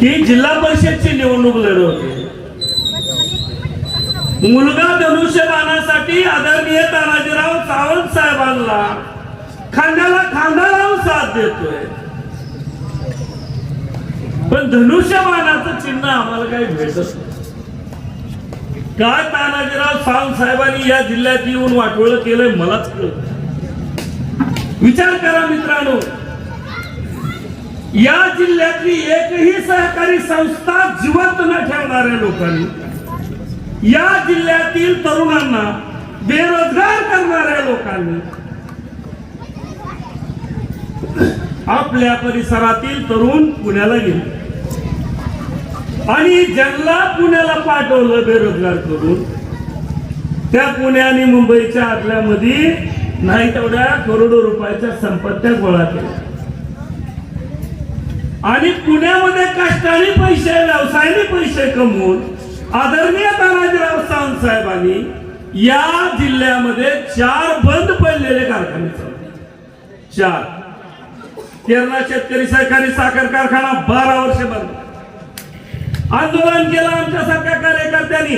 ही जिल्हा परिषदची निवडणूक लढवते. मुलगा धनुष्यबाणासाठी आदरणीय तानाजीराव सावंत साहेबांना खांद्याला खांदा लावून साथ देतोय. पण धनुष्यबाणाचं चिन्ह आम्हाला काही भेटत नाही. काय तानाजीराव सावंत साहेबांनी या जिल्ह्यात येऊन वाटोळ केलंय मलाच कळत विचार करा मित्रांनो. या जिल्ह्यातली एकही सहकारी संस्था जिवंत न ठेवणाऱ्या लोकांनी या जिल्ह्यातील तरुणांना बेरोजगार करणाऱ्या लोकांनी आपल्या परिसरातील तरुण पुण्याला गेले. आणि ज्यांना पुण्याला पाठवलं बेरोजगार करून त्या पुणे आणि मुंबईच्या आदल्यामध्ये नाही तेवढ्या करोडो रुपयाच्या संपत्त्या गोळा केल्या. आणि पुण्यामध्ये कष्टाने पैसे व्यवसायाने पैसे कमवून आदरणीय तानाजीराव सावंत साहेबांनी या जिल्ह्यामध्ये चार बंद पडलेले कारखाने चालवले चार. केरला शेतकरी सहकारी साखर कारखाना बारा वर्ष बंद. आंदोलन केलं आमच्यासारख्या कार्यकर्त्यांनी.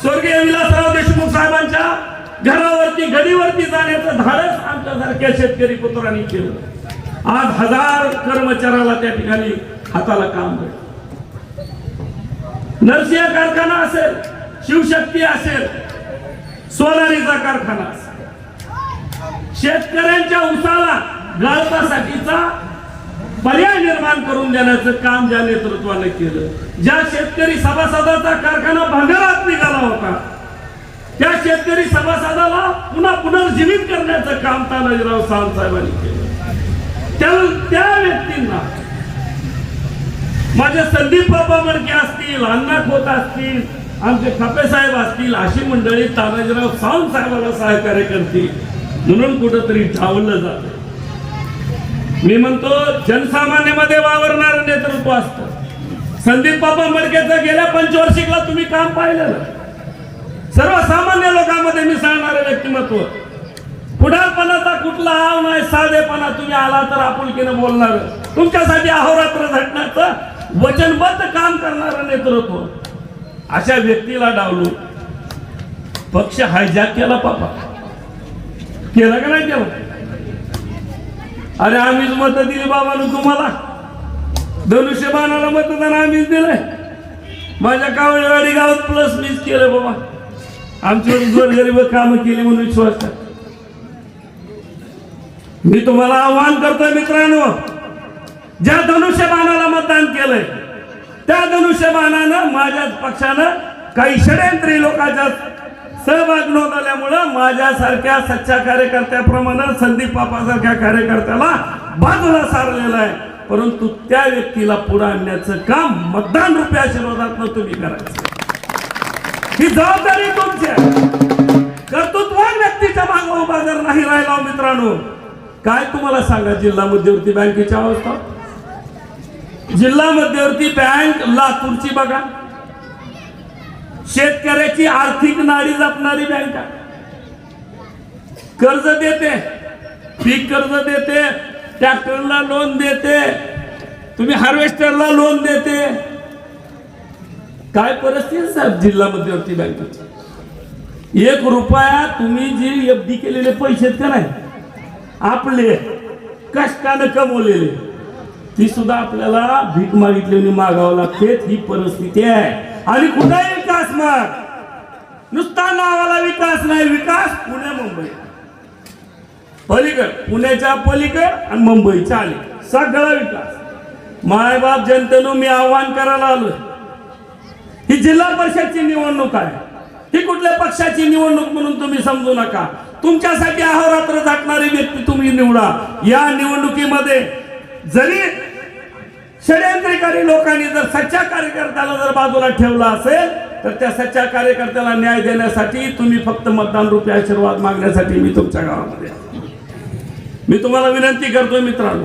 स्वर्गीय विलासराव देशमुख साहेबांच्या घरावरती गडीवरती जाण्याचं धाडस आमच्यासारख्या शेतकरी पुत्रांनी केलं. आज हजार कर्मचाऱ्याला त्या ठिकाणी हाताला काम भेटलं. नरसिंह कारखाना असेल शिवशक्ती असेल सोनारीचा कारखाना असेल. शेतकऱ्यांच्या उसाला गाळपासाठीचा पर्याय निर्माण करून देण्याचं काम ज्या नेतृत्वाने केलं ज्या शेतकरी सभासदाचा कारखाना भांगारात निघाला होता त्या शेतकरी सभासदाला पुन्हा पुनर्जीवित करण्याचं काम तानाजीराव सावंत साहेबांनी केलं. त्या त्या व्यक्तींना. माझे संदीप बाबा मडके असतील अण्णा खोत असतील आमचे खापे साहेब असतील अशी मंडळी तानाजीराव सावंत साहेबाला सहकार्य करतील म्हणून कुठंतरी ठावलं जात. मी म्हणतो जनसामान्यामध्ये वावरणार नेतृत्व असतं. संदीप बाबा मडकेचं गेल्या पंचवर्षिकला तुम्ही काम पाहिलं ना. सर्वसामान्य लोकांमध्ये मिसळणारं व्यक्तिमत्व. पुढारपणाचा कुठला हाव नाही साधेपणा. तुम्ही आला तर आपुलकीनं बोलणार. तुमच्यासाठी अहोरात्र झटण्याचं वचनबद्ध काम करणारं नेतृत्व. अशा व्यक्तीला डावलू. पक्ष हायजॅक केला पापा. केला का नाही केलं? अरे आम्हीच मत दिली बाबानं तुम्हाला. धनुष्यबाणाला मतदान आम्हीच दिलंय. माझ्या कावळेवाडी गावात प्लस मीच केलं बाबा. आमच्यावर गोरगरीब कामं केली म्हणून विश्वास मी तुम्हाला आव्हान करतोय मित्रांनो ज्या धनुष्यबाणाला मतदान केलंय त्या धनुष्यबाणानं माझ्या पक्षानं काही षडयंत्री लोकांच्या सहभाग नोंदवल्यामुळं माझ्यासारख्या सच्च्या कार्यकर्त्याप्रमाणे संदीप बापासारख्या कार्यकर्त्याला बाजूला सारलेलं आहे. परंतु त्या व्यक्तीला पुढे आणण्याचं काम मतदान रुपये आशीर्वादात तुम्ही करायचं. ही जबाबदारी तुमची आहे. कर्तृत्वान व्यक्तीच्या मागे उभा जर नाही राहिला हो मित्रांनो काय तुम्हाला सांगा जिल्हा मध्यवर्ती बँकेची अवस्था? जिल्हा मध्यवर्ती बँक लातूरची बघा. शेतकऱ्याची आर्थिक नाडी जपणारी बँक आहे. कर्ज देते पीक कर्ज देते ट्रॅक्टरला लोन देते तुम्ही हार्वेस्टरला लोन देते. काय परिस्थिती साहेब जिल्हा मध्यवर्ती बँकेची? एक रुपया तुम्ही जे एफ डी केलेले पैसे का नाही? आपले कष्टानं कमवलेले. ती सुद्धा आपल्याला भीक मागितली मागावं लागतेच ही परिस्थिती आहे. आणि कुठेही विकास मग नुसता नावाला विकास नाही. विकास पुणे मुंबई. पलीकड पुण्याच्या पलीकड आणि मुंबईच्या अलीकड. सगळा विकास. मायबाप जनतेनं मी आव्हान करायला आलोय. ही जिल्हा परिषदची निवडणूक आहे. ही कुठल्या पक्षाची निवडणूक म्हणून तुम्ही समजू नका. तुमच्यासाठी अहोरात्र झाकणारी व्यक्ती तुम्ही निवडा. या निवडणुकीमध्ये जरी षडयंत्रीकारी लोकांनी जर सच्च्या कार्यकर्त्याला जर बाजूला ठेवला असेल तर त्या सच्च्या कार्यकर्त्याला न्याय देण्यासाठी तुम्ही फक्त मतदान रूपी आशीर्वाद मागण्यासाठी मी तुमच्या गावामध्ये मी तुम्हाला विनंती करतोय मित्रांनो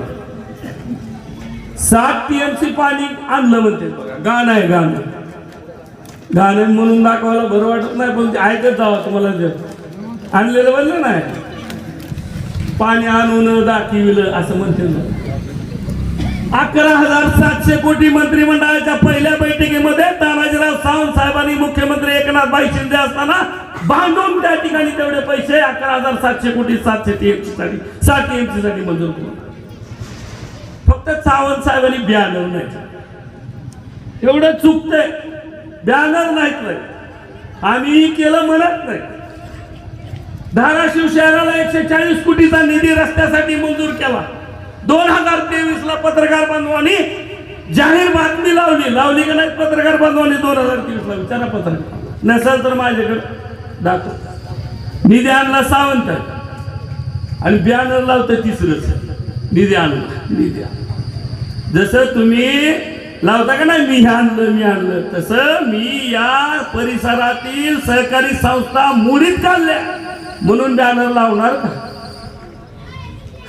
सात टीएमसी पाणी आणलं म्हणते बघा. गाणं आहे गाणं. गाणं म्हणून दाखवायला बरं वाटत नाही पण ऐकत जावं तुम्हाला जे आणलेलं म्हणलं नाही. पाणी आणून दाखविलं असं म्हणते अकरा हजार सातशे कोटी मंत्रिमंडळाच्या पहिल्या बैठकीमध्ये तानाजीराव सावंत साहेबांनी मुख्यमंत्री एकनाथ शिंदे असताना बांधून त्या ठिकाणी तेवढे पैसे अकरा हजार सातशे कोटी सातशे टीएमसी साठी सात टीएमसी साठी मंजूर केले. फक्त सावंत साहेबांनी बॅनर नाही एवढं चुकतंय. बॅनर नाहीत नाही आम्ही केलं म्हणत नाही. धाराशिव शहराला एकशे चाळीस कोटीचा निधी रस्त्यासाठी मंजूर केला. दोन हजार तेवीस ला पत्रकार बांधवानी जाहीर बातमी लावली. लावली का नाही पत्रकार बांधवानी? दोन हजार तेवीस ला विचारा पत्रकार. नसेल तर माझ्याकडे. दाखव निधी आणला सावंत. आणि बॅनर लावतं तिसरंच. निधी आणला. निधी जसं तुम्ही लावता का नाही मी हे आणलं मी आणलं तसं मी या परिसरातील सहकारी संस्था मोडीत काढल्या. म्हणून बॅनर लावणार का?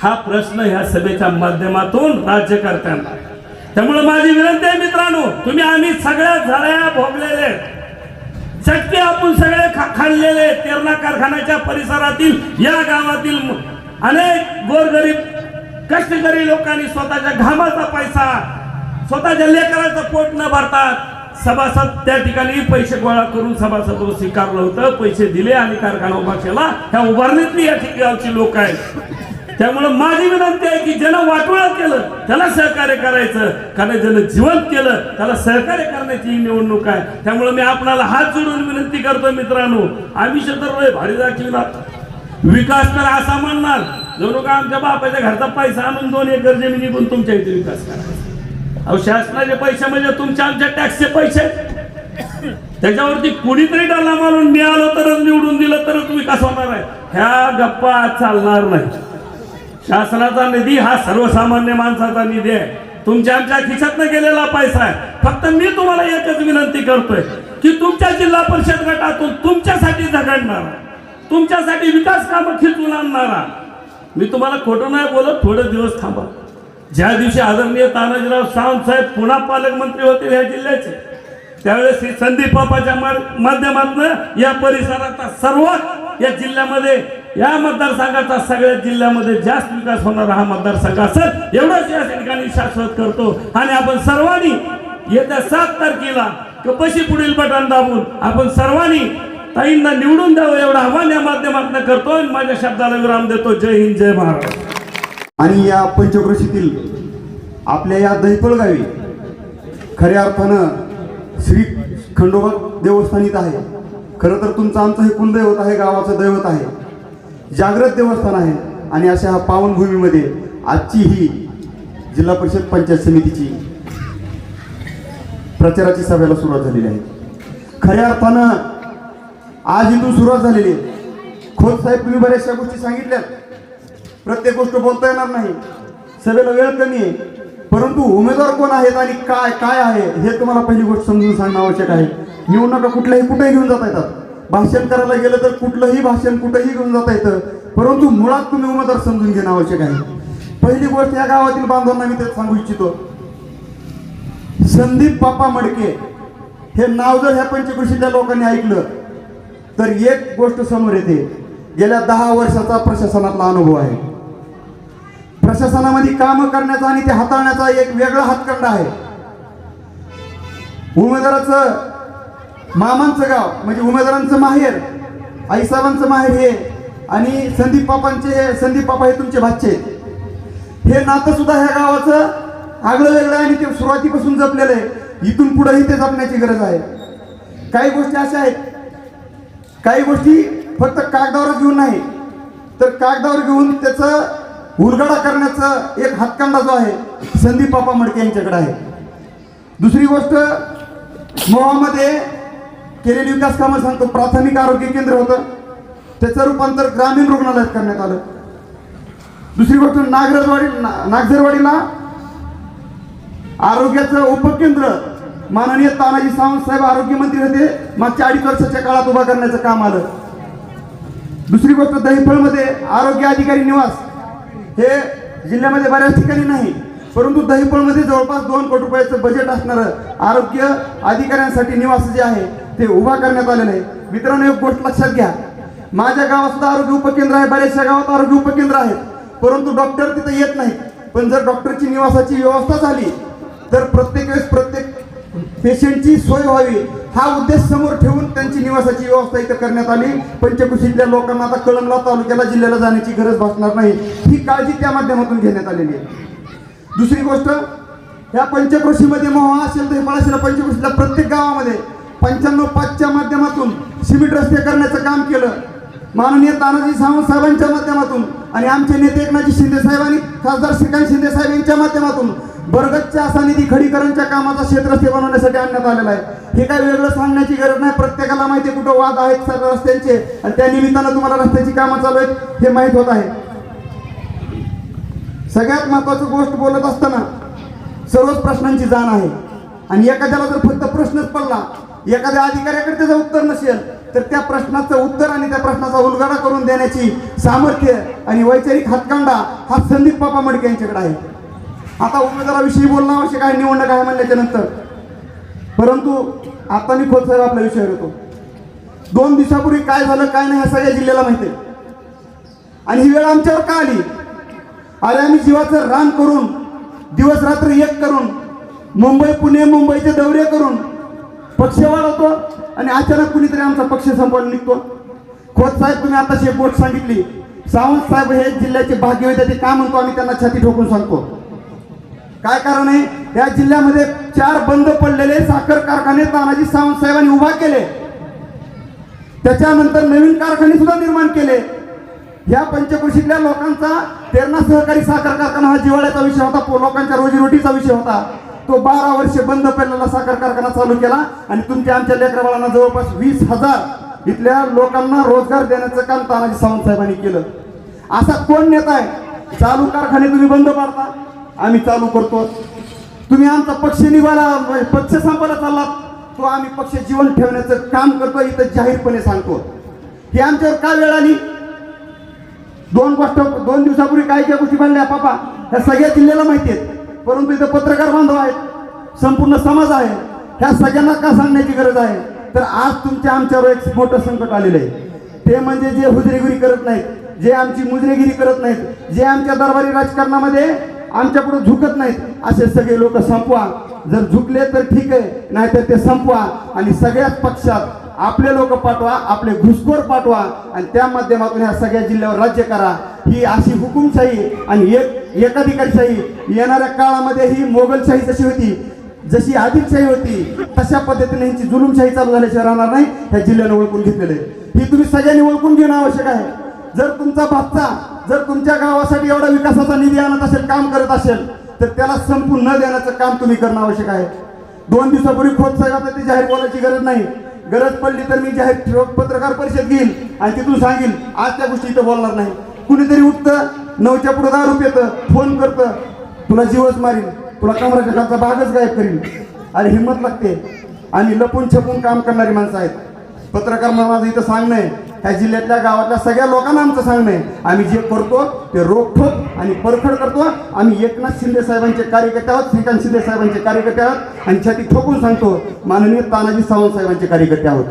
हा प्रश्न ह्या सभेच्या माध्यमातून राज्यकर्त्यांना. त्यामुळे माझी विनंती आहे मित्रांनो तुम्ही आम्ही सगळ्या झळ्या भोगलेले चटके आपण सगळे खा खाल्लेले तेरणा कारखान्याच्या परिसरातील या गावातील अनेक गोरगरीब कष्टकरी लोकांनी स्वतःच्या घामाचा पैसा स्वतःच्या लेकराचं पोट न भरतात सभासद त्या ठिकाणी पैसे गोळा करून सभासद स्वीकारलं होतं पैसे दिले आणि कारखाना उभा केला. ह्या उभारणीतली या गावची लोक आहेत. त्यामुळे माझी विनंती आहे की ज्यानं वाटोळा केलं त्याला सहकार्य करायचं. कारण ज्यानं जिवंत केलं त्याला सहकार्य करण्याची ही निवडणूक आहे. त्यामुळे मी आपणाला हात जोडून विनंती करतो मित्रांनो. आम्ही शतर भारी दाखविणार विकास तर असा म्हणणार. जणू का आमच्या बापाच्या घरचा पैसा आणून दोन एकर जमिनी पण तुमच्या इथे विकास करायचा. अहो शासनाचे पैसे म्हणजे तुमच्या आमच्या टॅक्सचे पैसे. त्याच्यावरती कुणीतरी डाला मारून मिळालं तरच निवडून दिलं तरच विकास होणार आहे. ह्या गप्पा चालणार नाही. शासनाचा निधी हा सर्वसामान्य माणसाचा निधी आहे. तुमच्या आमच्या खिशातनं गेलेला पैसा आहे. फक्त मी तुम्हाला एकच विनंती करतोय की तुमच्या जिल्हा परिषद गटातून तुमच्यासाठी झगडणारा तुमच्यासाठी विकास कामं खिचून आणणारा. मी तुम्हाला खोटं नाही बोलत थोडे दिवस थांबा. ज्या दिवशी आदरणीय तानाजीराव सावंत साहेब पुन्हा पालकमंत्री होते या जिल्ह्याचे त्यावेळेस श्री संदीप बापाच्या माध्यमातून या परिसराचा सर्वात या जिल्ह्यामध्ये या मतदारसंघाचा सगळ्या जिल्ह्यामध्ये जास्त विकास होणारा हा मतदारसंघ असेल एवढंच या ठिकाणी शाश्वत करतो. आणि आपण सर्वांनी येत्या सात तारखेला कपशी पुढील बटन दाबून आपण सर्वांनी ताईंना निवडून द्यावं एवढं आव्हान या माध्यमातून करतो. आणि माझ्या शब्दाला विराम देतो. जय हिंद जय महाराष्ट्र. आणि या पंचक्रोशीतील आपल्या या दहिपळ गावी खऱ्या अर्थानं श्री खंडोबा देवस्थान आहे. खरं तर तुमचं आमचं हे कुलदैवत आहे गावाचं दैवत आहे. जागृत देवस्थान आहे आणि अशा ह्या पावनभूमीमध्ये आजची ही जिल्हा परिषद पंचायत समितीची प्रचाराची सभेला सुरुवात झालेली आहे. खऱ्या अर्थानं आज इथून सुरुवात झालेली आहे. खोत साहेब तुम्ही बऱ्याचशा गोष्टी सांगितल्यात. प्रत्येक गोष्ट बोलता येणार नाही. सभेला वेळ कमी आहे. परंतु उमेदवार कोण आहेत आणि काय काय आहे हे तुम्हाला पहिली गोष्ट समजून सांगणं आवश्यक आहे. निवडणुका कुठल्याही कुठेही घेऊन जाता येतात. भाषण करायला गेलं तर कुठलंही भाषण कुठेही घेऊन जाता येतं. परंतु मुळात तुम्ही उमेदवार समजून घेणं आवश्यक आहे. पहिली गोष्ट या गावातील बांधवांना मी ते सांगू इच्छितो. संदीप बाप्पा मडके हे नाव जर ह्या पंचकृषीतल्या लोकांनी ऐकलं तर एक गोष्ट समोर येते. गेल्या दहा वर्षाचा प्रशासनातला अनुभव आहे. प्रशासनामध्ये काम करण्याचा आणि ते हाताळण्याचा एक वेगळा हातखंड आहे. उमेदवाराचं मामांचं गाव म्हणजे उमेदवारांचं माहेर आईसाहेबांचं माहेर हे आणि संदीप पापांचे हे संदीप पापा हे तुमचे भाचे. आहेत हे नातं सुद्धा ह्या गावाचं आगळं वेगळं आणि ते सुरुवातीपासून जपलेलं आहे. इथून पुढेही ते जपण्याची गरज आहे. काही गोष्टी अशा आहेत. काही गोष्टी फक्त कागदावरच घेऊन नाही. तर कागदावर घेऊन त्याचं उलगडा करण्याचा एक हातकांडा जो आहे संदीप बापा मडके यांच्याकडे आहे. दुसरी गोष्ट मोहामध्ये केलेली विकास कामं सांगतो प्राथमिक आरोग्य केंद्र होतं. त्याचं रूपांतर ग्रामीण रुग्णालयात करण्यात आलं. दुसरी गोष्ट नागरजवाडी नागझरवाडीला आरोग्याचं उपकेंद्र माननीय तानाजी सावंत साहेब आरोग्यमंत्री होते. मागच्या अडीच वर्षाच्या काळात उभा करण्याचं काम आलं. दुसरी गोष्ट दहिफळमध्ये आरोग्य अधिकारी निवास. हे जिल्ह्यामध्ये बऱ्याच ठिकाणी नाही. परंतु दहीपळमध्ये जवळपास दोन कोटी रुपयाचं बजेट असणारं आरोग्य अधिकाऱ्यांसाठी निवास जे आहे ते उभा करण्यात आलेलं आहे. मित्रांनो एक गोष्ट लक्षात घ्या. माझ्या गावात सुद्धा आरोग्य उपकेंद्र आहे बऱ्याचशा गावात आरोग्य उपकेंद्र आहेत. परंतु डॉक्टर तिथे येत नाहीत. पण जर डॉक्टरची निवासाची व्यवस्था झाली तर प्रत्येक वेळेस प्रत्येक पेशंटची सोय व्हावी हा उद्देश समोर ठेवून त्यांची निवासाची व्यवस्था इथं करण्यात आली. पंचकुशीतल्या लोकांना आता कळमला तालुक्याला जिल्ह्याला जाण्याची गरज भासणार नाही. ही काळजी त्या माध्यमातून घेण्यात आलेली आहे. दुसरी गोष्ट ह्या पंचकृषीमध्ये मोहा असेल तर हे पळाशीला पंचकृषीला प्रत्येक गावामध्ये पंच्याण्णव पाचच्या माध्यमातून सिमेंट रस्ते करण्याचं काम केलं. माननीय तानाजी सावंत साहेबांच्या माध्यमातून आणि आमचे नेते एकनाथजी शिंदे साहेब आणि खासदार श्रीकांत शिंदे साहेब यांच्या माध्यमातून बरगतच्या असा निधी खडीकरणच्या कामाचा क्षेत्रस्थे बनवण्यासाठी आणण्यात आलेला आहे. हे काय वेगळं सांगण्याची गरज नाही. प्रत्येकाला माहिती आहे कुठं वाद आहेत सर्व रस्त्यांचे. आणि त्या निमित्तानं तुम्हाला रस्त्याची कामं चालू आहेत हे माहीत होत आहे. सगळ्यात महत्वाची गोष्ट बोलत असताना सर्वच प्रश्नांची जाण आहे. आणि एखाद्याला जर फक्त प्रश्नच पडला एखाद्या अधिकाऱ्याकडे त्याचं उत्तर नसेल तर त्या प्रश्नाचं उत्तर आणि त्या प्रश्नाचा उलगडा करून देण्याची सामर्थ्य आणि वैचारिक हातकांडा हा संदीप पापा मडके यांच्याकडे आहे. आता उमेदवाराविषयी बोलणं आवश्यक आहे निवडणूक आहे म्हणल्याच्या नंतर. परंतु आता मी खोत साहेब आपल्या विषयावर येतो. दोन दिवसापूर्वी काय झालं काय नाही ह्या सगळ्या जिल्ह्याला माहिती आहे. आणि ही वेळ आमच्यावर का आली? अरे आम्ही जीवाचं रान करून दिवस रात्र एक करून मुंबई पुणे मुंबईचे दौरे करून पक्ष वाढवतो आणि अचानक कुणीतरी आमचा पक्ष संपवून निघतो. खोत साहेब तुम्ही आताशी एक गोष्ट सांगितली. सावंत साहेब हे जिल्ह्याचे भाग्य होते ते का म्हणतो आम्ही त्यांना छाती ठोकून सांगतो. काय कारण आहे? या जिल्ह्यामध्ये चार बंद पडलेले साखर कारखाने तानाजी सावंत साहेबांनी उभा केले. त्याच्यानंतर नवीन कारखाने सुद्धा निर्माण केले. या पंचकृषीतल्या लोकांचा तेरणा सहकारी साखर कारखाना हा जिवाळ्याचा विषय होता लोकांच्या रोजीरोटीचा विषय होता. तो बारा वर्ष बंद पडलेला साखर कारखाना चालू केला आणि तुमच्या आमच्या लेकराबाळांना जवळपास वीस हजार इथल्या लोकांना रोजगार देण्याचं काम तानाजी सावंत साहेबांनी केलं. असा कोण नेता आहे? चालू कारखाने तुम्ही बंद पाडता आम्ही चालू करतो. तुम्ही आमचा पक्ष निभायला पक्ष संपायला चाललात तो आम्ही पक्ष जीवन ठेवण्याचं काम करतो इथं जाहीरपणे सांगतो. हे आमच्यावर काय वेळ आली? दोन गोष्ट दोन दिवसापूर्वी काय ज्या गोष्टी बनल्या पापा? ह्या सगळ्या जिल्ह्याला माहिती आहेत. परंतु इथं पत्रकार बांधव आहेत संपूर्ण समाज आहे. ह्या सगळ्यांना का सांगण्याची गरज आहे? तर आज तुमच्या आमच्यावर एक मोठं संकट आलेलं आहे. ते म्हणजे जे हुजरेगिरी करत नाहीत जे आमची मुजरेगिरी करत नाहीत जे आमच्या दरबारी राजकारणामध्ये आमच्या झुकत नाहीत असे सगळे लोक संपवा. जर झुकले तर ठीक आहे नाहीतर ते संपवा. आणि सगळ्याच पक्षात आपले लोक पाठवा आपले घुसखोर पाठवा. आणि त्या माध्यमातून ह्या सगळ्या जिल्ह्यावर राज्य करा. ही अशी हुकुमशाही आणि एक एकाधिकारशाही येणाऱ्या काळामध्ये ही मोगलशाही जशी होती जशी आदिलशाही होती तशा पद्धतीने यांची जुलुमशाही चालू झाल्याशिवाय राहणार नाही ह्या जिल्ह्याने ओळखून घेतलेले आहे. ही तुम्ही सगळ्यांनी ओळखून घेणं आवश्यक आहे. जर तुमचा भाचा जर तुमच्या गावासाठी एवढा विकासाचा निधी आणत असेल काम करत असेल तर त्याला संपून न देण्याचं काम तुम्ही करणं आवश्यक आहे. दोन दिवसापूर्वी खोत साहेब ती जाहीर बोलायची गरज नाही. गरज पडली तर मी जाहीर पत्रकार परिषद घेईल आणि तिथून सांगेल आज त्या गोष्टी इथं बोलणार नाही. कुणीतरी उठतं नऊच्या पुढे दारू येतं फोन करतं तुला जीवच मारील तुला कमराच्या खालचा भागच गायब करीन. आणि हिंमत लागते. आणि लपून छपून काम करणारी माणसं आहेत. पत्रकार माझं इथं सांगणं आहे. ह्या जिल्ह्यातल्या गावातल्या सगळ्या लोकांना आमचं सांगणं आहे. आम्ही जे करतो ते रोखोक आणि परखड करतो. आम्ही एकनाथ शिंदे साहेबांचे कार्यकर्ते आहोत श्रीकांत शिंदे साहेबांचे कार्यकर्ते आहोत. आणि छाती ठोकून सांगतो माननीय तानाजी सावंत साहेबांचे कार्यकर्ते आहोत.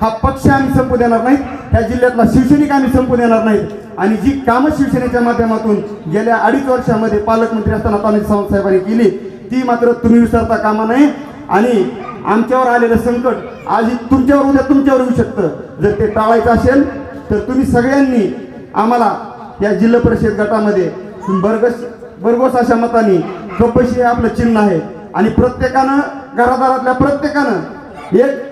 हा पक्ष आम्ही संपू देणार नाही. ह्या जिल्ह्यातला शिवसैनिक आम्ही संपू देणार नाहीत आणि जी कामं शिवसेनेच्या माध्यमातून गेल्या अडीच वर्षामध्ये पालकमंत्री असताना तानाजी सावंत साहेबांनी केली ती मात्र तुम्ही विसरता कामा नये. आणि आमच्यावर आलेलं संकट आज तुमच्यावर उद्या तुमच्यावर येऊ शकतं. जर ते टाळायचं असेल तर तुम्ही सगळ्यांनी आम्हाला या जिल्हा परिषद गटामध्ये बरगस बरगोस अशा मताने कपशी हे आपलं चिन्ह आहे. आणि प्रत्येकानं घरादारातल्या प्रत्येकानं एक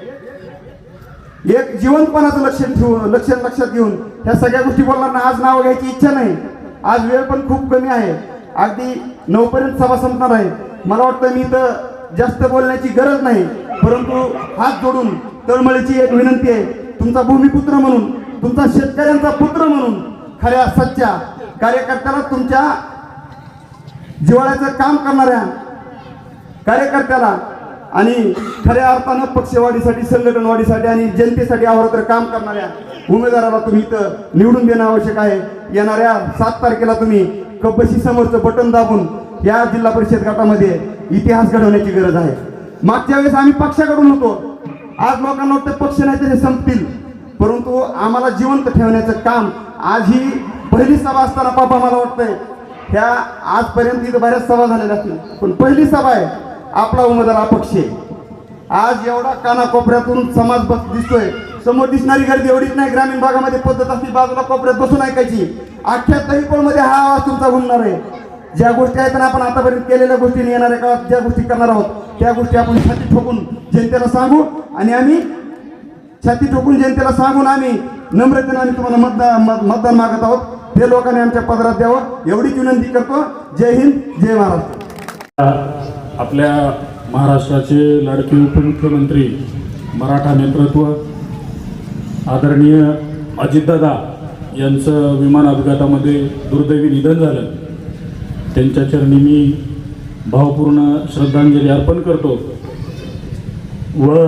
एक जीवनपणाचं लक्ष ठेवून लक्ष लक्षात घेऊन ह्या सगळ्या गोष्टी बोलणार आज नाव घ्यायची इच्छा नाही. आज वेळ पण खूप कमी आहे. अगदी नऊपर्यंत सभा संपणार आहे. मला वाटतं मी इथं जास्त बोलण्याची गरज नाही परंतु हात जोडून तळमळीची एक विनंती आहे. तुमचा भूमिपुत्र म्हणून तुमचा शेतकऱ्यांचा पुत्र म्हणून खऱ्या सच्च्या कार्यकर्त्याला तुमच्या जिवाळ्याचं काम करणाऱ्या कार्यकर्त्याला आणि खऱ्या अर्थानं पक्षवाढीसाठी संघटनवाढीसाठी आणि जनतेसाठी अहोरात्र काम करणाऱ्या उमेदवाराला तुम्ही इथं निवडून देणं आवश्यक आहे. येणाऱ्या सात तारखेला तुम्ही कपशी समोरचं बटन दाबून या जिल्हा परिषद गटामध्ये इतिहास घडवण्याची गरज आहे. मागच्या वेळेस आम्ही पक्षाकडून होतो. आज लोकांना वाटतं पक्ष नाही तरी संपतील. परंतु आम्हाला जिवंत ठेवण्याचं काम आज ही पहिली सभा असताना बाबा मला वाटतंय. ह्या आजपर्यंत इथं बऱ्याच सभा झालेल्या असतील. पण पहिली सभा आहे. आपला उमेदवार अपक्ष आहे. आज एवढा कानाकोपऱ्यातून समाज बस दिसतोय. समोर दिसणारी गर्दी एवढीच नाही ग्रामीण भागामध्ये पद्धत असली बाजूला कोपऱ्यात बसून ऐकायची. अख्ख्या दहीपळमध्ये हा आवाज तुमचा घुमणार आहे. ज्या गोष्टी आहेत ना आपण आतापर्यंत केलेल्या गोष्टी येणाऱ्या काळात ज्या गोष्टी करणार आहोत त्या गोष्टी आपण छाती ठोकून जनतेला सांगू आणि आम्ही छाती ठोकून जनतेला सांगून आम्ही नम्रतेने आम्ही तुम्हाला मतदान मतदान मागत आहोत. ते लोकांनी आमच्या पदरात द्यावं. एवढीच विनंती करतो. जय हिंद जय महाराष्ट्र. आपल्या महाराष्ट्राचे लाडके उपमुख्यमंत्री मराठा नेतृत्व आदरणीय अजितदादा यांचं विमान अपघातामध्ये दुर्दैवी निधन झालं. त्यांच्या चरणी मी भावपूर्ण श्रद्धांजली अर्पण करतो. व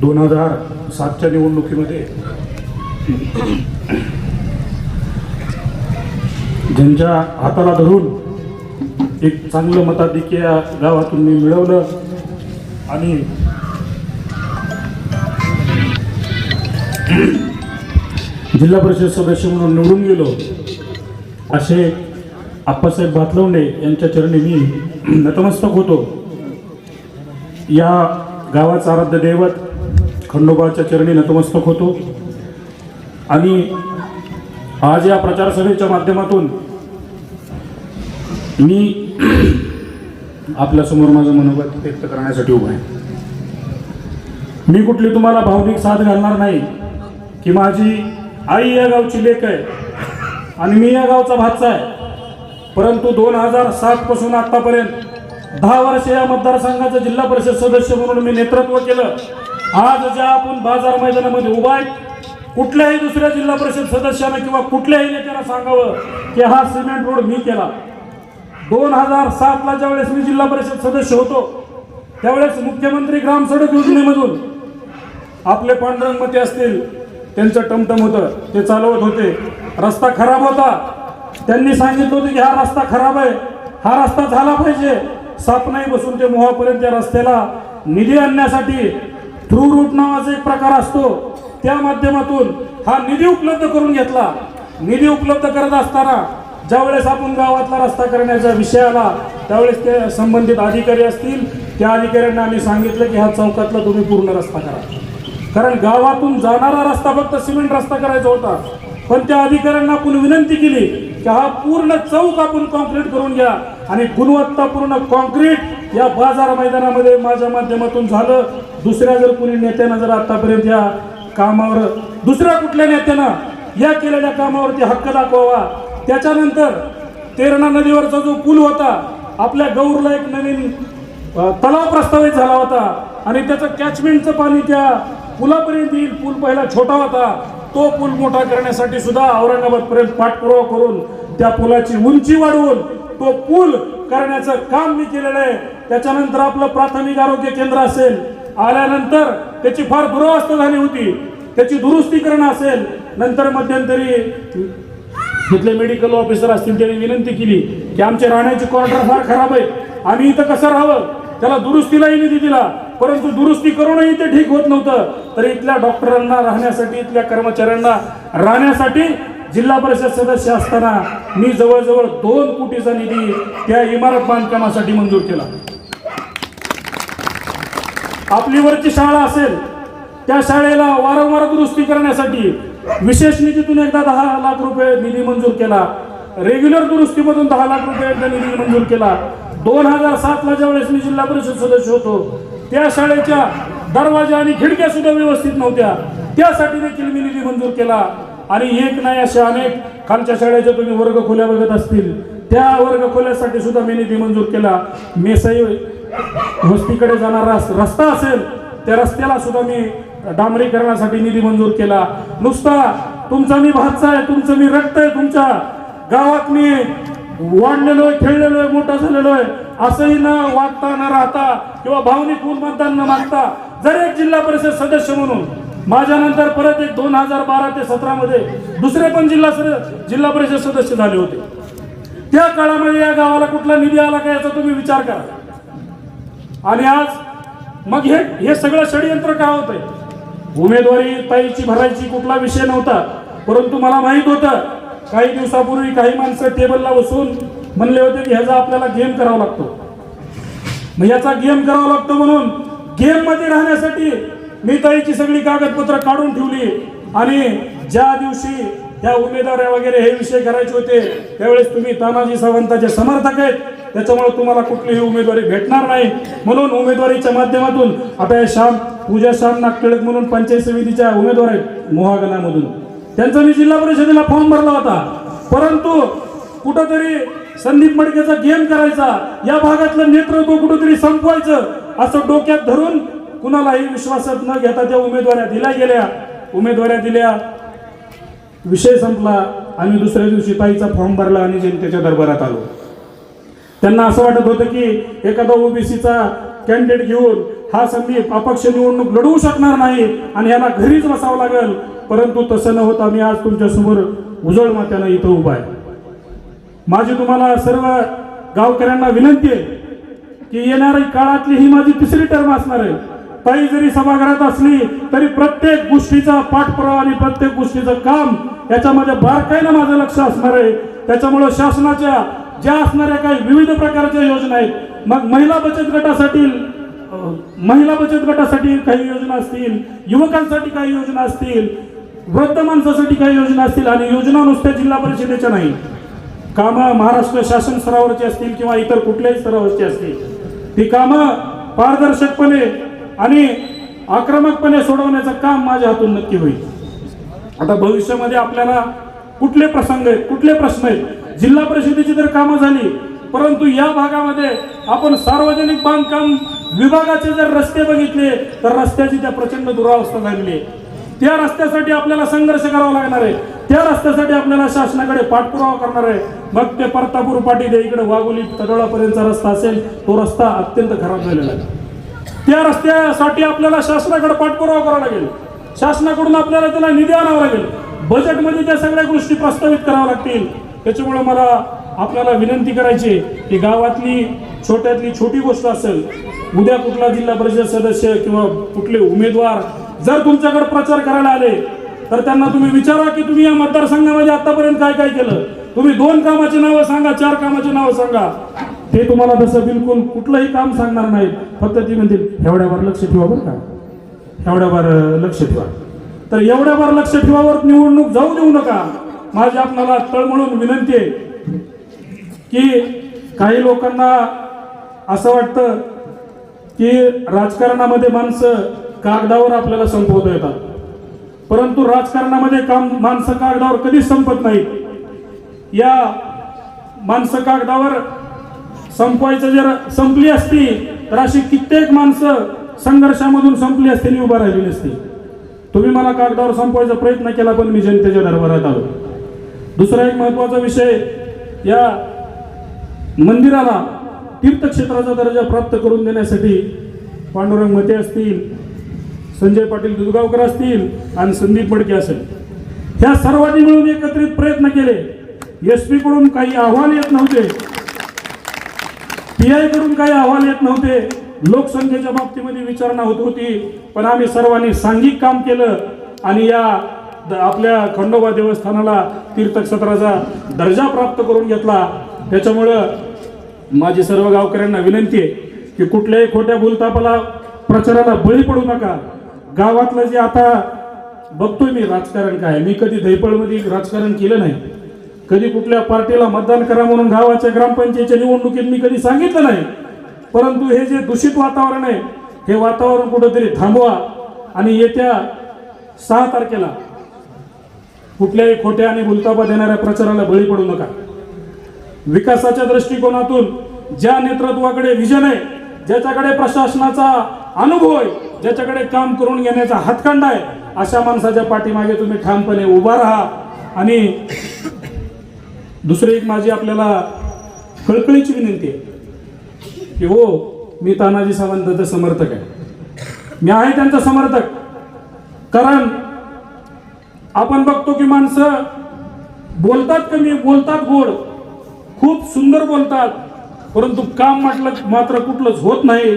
दोन हजार सातच्या निवडणुकीमध्ये ज्यांच्या हाताला धरून एक चांगलं मताधिक्य या गावातून मी मिळवलं आणि जिल्हा परिषद सदस्य म्हणून निवडून गेलो. असे आप्पासाहेब भातलवणे यांच्या चरणी मी नतमस्तक होतो. या गावाचा आराध्य दैवत खंडोबाच्या चरणी नतमस्तक होतो. आणि आज या प्रचार सभेच्या माध्यमातून मी आपल्यासमोर माझं मनोगत व्यक्त करण्यासाठी उभा आहे. मी कुठली तुम्हाला भावनिक साथ घालणार नाही की माझी आई या गावची लेख आहे आणि मी या गावचा भातचा आहे. परंतु दोन हजार सात पासून आतापर्यंत दहा वर्ष या मतदारसंघाचं जिल्हा परिषद सदस्य म्हणून मी नेतृत्व केलं. आज ज्या आपण बाजार मैदानामध्ये उभा आहे कुठल्याही दुसऱ्या जिल्हा परिषद सदस्यानं किंवा कुठल्याही नेत्यानं सांगावं की हा सिमेंट रोड मी केला. दोन हजार सातला ज्यावेळेस मी जिल्हा परिषद सदस्य होतो त्यावेळेस मुख्यमंत्री ग्राम सडक योजनेमधून आपले पांडुरंगमते असतील त्यांचं टमटम होतं ते चालवत होते. रस्ता खराब होता. त्यांनी सांगितलं होतं की हा रस्ता खराब आहे. हा रस्ता झाला पाहिजे. सापनाई बसून ते मोहापर्यंत त्या रस्त्याला निधी आणण्यासाठी थ्रू रूट नावाचा एक प्रकार असतो. त्या माध्यमातून हा निधी उपलब्ध करून घेतला. निधी उपलब्ध करत असताना ज्यावेळेस आपण गावातला रस्ता करण्याचा विषय आला त्यावेळेस ते संबंधित अधिकारी असतील त्या अधिकाऱ्यांना आम्ही सांगितलं की हा चौकातला तुम्ही पूर्ण रस्ता करा. कारण गावातून जाणारा रस्ता फक्त सिमेंट रस्ता करायचा होता. पण त्या अधिकाऱ्यांना आपण विनंती केली की हा पूर्ण चौक आपण कॉन्क्रीट करून घ्या आणि गुणवत्तापूर्ण कॉन्क्रीट या बाजार मैदानामध्ये माझ्या माध्यमातून झालं. दुसऱ्या जर कोणी नेत्यानं जर आतापर्यंत या कामावर दुसऱ्या कुठल्या नेत्यानं या केलेल्या कामावरती हक्क दाखवावा त्याच्यानंतर तेरणा नदीवरचा जो पूल होता आपल्या गौरला एक नवीन तलाव प्रस्तावित झाला होता. आणि त्याचं कॅचमेंटचं पाणी त्या पुलापर्यंत येईल. पूल पहिला छोटा होता. तो पूल मोठा करण्यासाठी सुद्धा औरंगाबादपर्यंत पाठपुरावा करून त्या पुलाची उंची वाढवून तो पूल करण्याचं काम मी केलेलं आहे. त्याच्यानंतर आपलं प्राथमिक आरोग्य केंद्र असेल. आल्यानंतर त्याची फार दुरावस्था झाली होती. त्याची दुरुस्ती करणं असेल. नंतर मध्यंतरी तिथले मेडिकल ऑफिसर असतील त्यांनी विनंती केली की आमचे राहण्याचे क्वार्टर फार खराब आहे. आम्ही इथं कसं राहावं? त्याला दुरुस्तीलाही निधी दिला. परंतु दुरुस्ती करूनही ते ठीक होत नव्हतं. तर इथल्या डॉक्टरांना राहण्यासाठी इथल्या कर्मचाऱ्यांना राहण्यासाठी जिल्हा परिषद सदस्य असताना मी जवळजवळ दोन कोटीचा निधी त्या इमारत बांधकामासाठी मंजूर केला. आपली वरची शाळा असेल त्या शाळेला वारंवार दुरुस्ती करण्यासाठी विशेष निधीतून एकदा दहा लाख रुपये निधी मंजूर केला. रेग्युलर दुरुस्तीमधून दहा लाख रुपये एकदा निधी मंजूर केला. दोन हजार सातला ज्यावेळेस मी जिल्हा परिषद सदस्य होतो त्या शाळेच्या दरवाजा आणि खिडक्या सुद्धा व्यवस्थित नव्हत्या. त्यासाठी देखील मी निधी मंजूर केला. आणि एक नाही असे अनेक खालच्या शाळेच्या तुम्ही वर्ग खोल्या बघत असतील. त्या वर्ग खोल्यासाठी सुद्धा मी निधी मंजूर केला. मेसाई वस्तीकडे जाणारा रस्ता असेल त्या रस्त्याला सुद्धा मी डांबरीकरणासाठी निधी मंजूर केला. नुसता तुमचा मी भातचा आहे तुमचं मी रक्त आहे तुमच्या गावात मी वाढलेलो आहे खेळलेलो आहे मोठा झालेलो आहे असंही न वागता न राहता किंवा भावनिक होऊन मतदान न मागता जर एक जिल्हा परिषद सदस्य म्हणून माझ्यानंतर परत एक दोन हजार बारा ते सतरा मध्ये दुसरे पण जिल्हा सद- जिल्हा परिषद सदस्य झाले होते. त्या काळामध्ये या गावाला कुठला निधी आला का याचा तुम्ही विचार करा. आणि आज मग हे हे सगळं षडयंत्र का होतंय? उमेदवारी ताईची भरायची कुठला विषय नव्हता परंतु मला माहीत होतं काही दिवसापूर्वी काही माणसं टेबलला बसून म्हणले होते की ह्याचा आपल्याला गेम करावा लागतो. मग याचा गेम करावा लागतो म्हणून गेममध्ये राहण्यासाठी मी ताईची सगळी कागदपत्र काढून ठेवली आणि ज्या दिवशी त्या उमेदवाऱ्या वगैरे हे विषय करायचे होते त्यावेळेस तुम्ही तानाजी सावंताचे समर्थक आहेत. त्याच्यामुळे तुम्हाला कुठलीही उमेदवारी भेटणार नाही. म्हणून उमेदवारीच्या माध्यमातून आता श्याम पूजा श्याम नागटिळक म्हणून पंचायत समितीच्या उमेदवार आहेत मोहागणामधून. त्यांचा मी जिल्हा परिषदेला फॉर्म भरला होता. परंतु कुठंतरी संदीप मडकेचा गेम करायचा या भागातलं नेतृत्व कुठंतरी संपवायचं असं डोक्यात धरून कुणालाही विश्वासात न घेता त्या उमेदवाऱ्या दिल्या गेल्या. उमेदवाऱ्या दिल्या विषय संपला आम्ही दुसऱ्या दिवशी ताईचा फॉर्म भरला आणि जनतेच्या दरबारात आलो. त्यांना असं वाटत होतं की एखादा ओबीसीचा कॅन्डिडेट घेऊन हा संदीप अपक्ष निवडणूक लढवू शकणार नाही आणि याला घरीच बसावं लागेल. परंतु तसं न होता मी आज तुमच्यासमोर उजळ मात्यानं इथं उभा आहे. माझी तुम्हाला सर्व गावकऱ्यांना विनंती आहे की येणारी काळातली ही माझी तिसरी टर्म असणार आहे. ताई जरी सभागृहात असली तरी प्रत्येक गोष्टीचा पाठपुरावा आणि प्रत्येक गोष्टीचं काम याच्यामध्ये बारकाईनं माझं लक्ष असणार आहे. त्याच्यामुळं शासनाच्या ज्या असणाऱ्या काही विविध प्रकारच्या योजना आहेत मग महिला बचत गटासाठी महिला बचत गटासाठी काही योजना असतील युवकांसाठी काही योजना असतील वृद्ध माणसासाठी काही योजना असतील आणि योजना नुसत्या जिल्हा परिषदेच्या नाही. कामं महाराष्ट्र शासन स्तरावरची असतील किंवा इतर कुठल्याही स्तरावरची असतील. ती कामं पारदर्शकपणे आणि आक्रमकपणे सोडवण्याचं काम माझ्या हातून नक्की होईल. आता भविष्यामध्ये आपल्याला कुठले प्रसंग आहेत कुठले प्रश्न आहेत? जिल्हा परिषदेची तर कामं झाली परंतु या भागामध्ये आपण सार्वजनिक बांधकाम विभागाचे जर रस्ते बघितले तर रस्त्याची त्या प्रचंड दुरावस्था झालेली आहे. त्या रस्त्यासाठी आपल्याला संघर्ष करावा लागणार आहे. त्या रस्त्यासाठी आपल्याला शासनाकडे पाठपुरावा करणार आहे. मग ते परतापूर पाटी दे इकडे वाघोली तडोळापर्यंतचा रस्ता असेल तो रस्ता अत्यंत खराब झालेला आहे. त्या रस्त्यासाठी आपल्याला शासनाकडे पाठपुरावा करावा लागेल. शासनाकडून आपल्याला त्याला निधी आणावा लागेल. बजेटमध्ये त्या सगळ्या गोष्टी प्रस्तावित कराव्या लागतील. त्याच्यामुळे मला आपल्याला विनंती करायची की गावातली छोट्यातली छोटी गोष्ट असेल उद्या कुठला जिल्हा परिषद सदस्य किंवा कुठले उमेदवार जर तुमच्याकडे प्रचार करायला आले तर त्यांना तुम्ही विचारा की तुम्ही या मतदारसंघामध्ये आतापर्यंत काय काय केलं? तुम्ही दोन कामाची नावं सांगा चार कामाची नावं सांगा. ते तुम्हाला तसं बिलकुल कुठलंही काम सांगणार नाही फक्त ती म्हणतील एवढ्यावर लक्ष ठेवा बरं का. एवढ्यावर लक्ष ठेवा. तर एवढ्यावर लक्ष ठेवावर निवडणूक जाऊ देऊ नका. माझी आपणाला तळमळून विनंती आहे की काही लोकांना असं वाटतं की राजकारणामध्ये माणसं कागदावर आपल्याला संपवता येतात. परंतु राजकारणामध्ये काम माणसं कागदावर कधीच संपत नाही या माणसं कागदावर संपवायचं जर संपली असती तर अशी कित्येक माणसं संघर्षामधून संपली असते आणि उभा राहिली नसती तुम्ही मला कागदावर संपवायचा प्रयत्न केला पण मी जनतेच्या दरबारात आलो. दुसरा एक महत्त्वाचा विषय या मंदिराला तीर्थक्षेत्राचा दर्जा प्राप्त करून देण्यासाठी पांडुरंग मते असतील संजय पाटील दुधगावकर असतील आणि संदीप मडके असेल. ह्या सर्वांनी मिळून एकत्रित प्रयत्न केले. एसकडून काही अहवाल येत नव्हते. पीआयकडून काही अहवाल येत नव्हते. लोकसंख्येच्या बाबतीमध्ये विचारणा होत होती पण आम्ही सर्वांनी सांघिक काम केलं आणि या द- आपल्या खंडोबा देवस्थानाला तीर्थक्षेत्राचा दर्जा प्राप्त करून घेतला. त्याच्यामुळं माझी सर्व गावकऱ्यांना विनंती आहे की कुठल्याही खोट्या भूलतापाला प्रचाराला बळी पडू नका. गावातलं जे आता बघतोय मी राजकारण काय मी कधी धैपळमध्ये राजकारण केलं नाही. कधी कुठल्या पार्टीला मतदान करा म्हणून गावाच्या ग्रामपंचायतीच्या निवडणुकीत मी कधी सांगितलं नाही. परंतु हे जे दूषित वातावरण आहे हे वातावरण कुठंतरी थांबवा आणि येत्या सहा तारखेला कुठल्याही खोट्या आणि भूलतापा देणाऱ्या प्रचाराला बळी पडू नका. विकासाच्या दृष्टिकोनातून ज्या नेतृत्वाकडे विजन आहे ज्याच्याकडे प्रशासनाचा अनुभव आहे ज्याच्याकडे काम करून घेण्याचा हातखंडा आहे अशा माणसाच्या पाठीमागे तुम्ही ठामपणे उभा राहा. आणि दुसरी एक माझी आपल्याला कळकळीची विनंती आहे. की हो मी तानाजी सावंताचा समर्थक आहे. मी आहे त्यांचा समर्थक. कारण आपण बघतो की माणसं बोलतात कमी बोलतात गोड. खूप सुंदर बोलतात. परंतु काम म्हटलं मात्र कुठलंच होत नाही.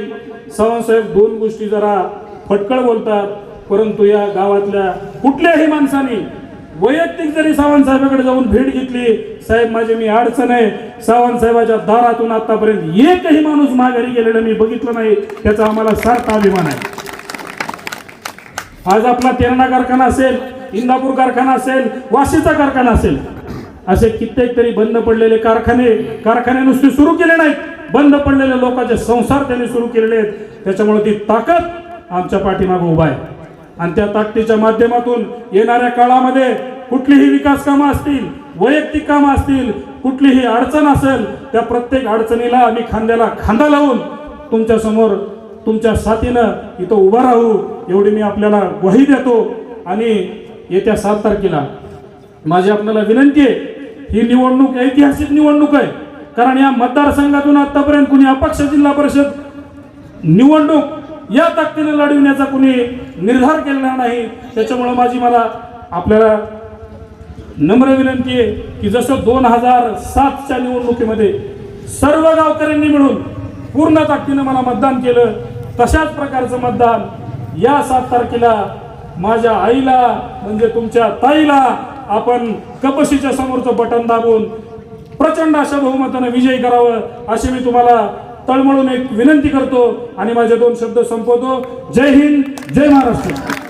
सावंतसाहेब दोन गोष्टी जरा फटकळ बोलतात. परंतु या गावातल्या कुठल्याही माणसाने वैयक्तिक जरी सावंत साहेबाकडे जाऊन भेट घेतली साहेब माझे मी अडचण आहे. सावंत साहेबाच्या दारातून आतापर्यंत एकही माणूस माघारी गेलेला मी बघितलं नाही. त्याचा आम्हाला सार्थ अभिमान आहे. आज आपला तेरणा कारखाना असेल इंदापूर कारखाना असेल वाशीचा कारखाना असेल असे कित्येक तरी बंद पडलेले कारखाने कारखाने नुसते सुरू केले नाहीत. बंद पडलेले लोकांचे संसार त्यांनी सुरू केलेले आहेत. त्याच्यामुळे ती ताकद आमच्या पाठीमागे उभा आहे. आणि त्या ताकदीच्या माध्यमातून येणाऱ्या काळामध्ये कुठलीही विकास कामं असतील वैयक्तिक कामं असतील कुठलीही अडचण असेल त्या प्रत्येक अडचणीला आम्ही खांद्याला खांदा लावून तुमच्यासमोर तुमच्या साथीनं इथं उभा राहू एवढी मी आपल्याला ग्वाही देतो. आणि येत्या सात तारखेला माझी आपल्याला विनंती आहे ही निवडणूक ऐतिहासिक निवडणूक आहे. कारण या मतदारसंघातून आतापर्यंत कुणी अपक्ष जिल्हा परिषद निवडणूक या ताकदीने लढविण्याचा कुणी निर्धार केलेला नाही. त्याच्यामुळं माझी मला आपल्याला नम्र विनंती आहे की जसं दोन हजार सातच्या निवडणुकीमध्ये सर्व गावकऱ्यांनी मिळून पूर्ण ताकदीनं मला मतदान केलं तशाच प्रकारचं मतदान या सात तारखेला माझ्या आईला म्हणजे तुमच्या ताईला आपण कपशीच्या समोरचं बटन दाबून प्रचंड अशा बहुमतानं विजयी करावं अशी मी तुम्हाला तळमळून एक विनंती करतो आणि माझे दोन शब्द संपवतो. जय हिंद जय महाराष्ट्र.